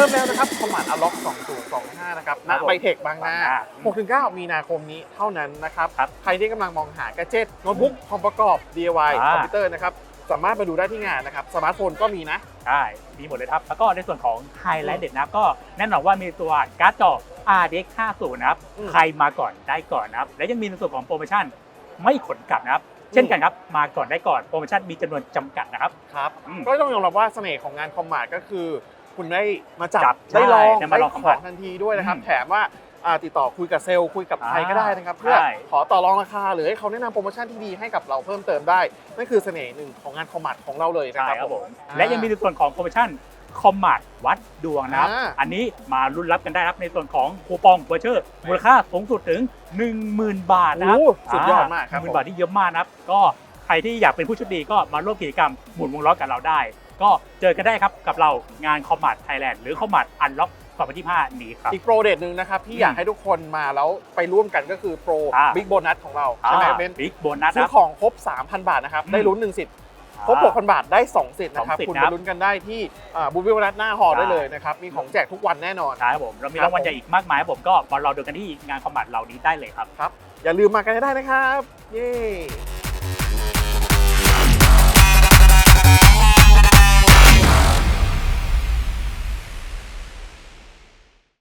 ริ่มแล้วนะครับคอมมานด์อล็อก2025 นะครับณครับผมไบเทคบางนาบางนา6-9 มีนาคมนี้เท่านั้นนะครับครับใครที่กำลังมองหาแกดเจิตโน้ตบุ๊กคอมประกอบ DIY อ่าคอมพิวเตอร์นะครับ สามารถมาดูได้ที่งานนะครับ สมาร์ทโฟนก็มีนะ ใช่ มีหมดเลยครับ แล้วก็ในส่วนของไฮไลท์เด็ดนะครับก็แน่นอนว่ามีตัวการ์ดจอ RDX 50นะครับอืมใครมาก่อนได้ก่อนนะครับ และยังมีในส่วนของโปรโมชั่นไม่ขนกลับนะครับเช่นกันครับ มาก่อนได้ก่อนโปรโมชั่นมีจำนวนจำกัดนะครับ ครับอืมก็ต้องยอมรับว่าเสน่ห์ของงานคอมมาร์ทก็คือ คุณได้มาจับจับได้ลองใช่ได้มาลองขคอมอมาร์งททันทีด้วยนะครับ อืมแถมว่าอ่าติดต่อคุยกับเซลล์คุยกับใครก็ได้นะครับ เพื่อใช่ ขอต่อรองราคา หรือให้เขาแนะนำโปรโมชั่นที่ดีให้กับเราเพิ่มเติมได้นั่นคือเสน่ห์หนึ่งของงานคอมมาร์ทของเราเลยนะใช่ครับครับผมอ่าและยังมีในส่วนของโปรโมชั่นคอมมาร์ทวัดดวงนะครับ อ่า อันนี้มารุ่นรับกันได้ครับในส่วนของคูปองเวอร์เชอร์มูลค่าสูงสุดถึง 10,000 บาทนะครับ โอ้สุดยอดมากครับหผมื่มนบาทที่เยอะมากนะครับ ก็ใครที่อยากเป็นผู้โชคดีก็มาร่วมกิจกรรมหมุนวงล้อกับเราได้ ก็เจอกันได้ครับกับเรางานคอมมาร์ทไทยแลนด์หรือคอมมาร์ทอันล็อก2025นี้ครับ อีกโปรเดทหนึ่งนะครับที่อืมอยากให้ทุกคนมาแล้วไปร่วมกันก็คือโปรอ่า บิ๊กโบนัสของเราใช่ไหมเป็นบิ๊กโบนัสซื้นะอของครบ 3,000 บาทนะครับ อืมได้ลุ้น1สิทธิ์ครบ6,000 บาทได้ 2 สิทธิ์นะครับ สองสิทธิ์คุณนะคไปรับลุ้นกันได้ที่บูบิวนัทหน้าฮอลล์ใช่ได้เลยนะครับ มีของแจกทุกวันแน่นอน ใช่ครับผมเรามีครับรางวัลใหญ่อีกมากมายครับผมก็มารอดูกันที่งานคอมมาร์ทเหล่านี้ได้เลยครับครับ อย่าลืมมากันให้ได้นะครับ เย้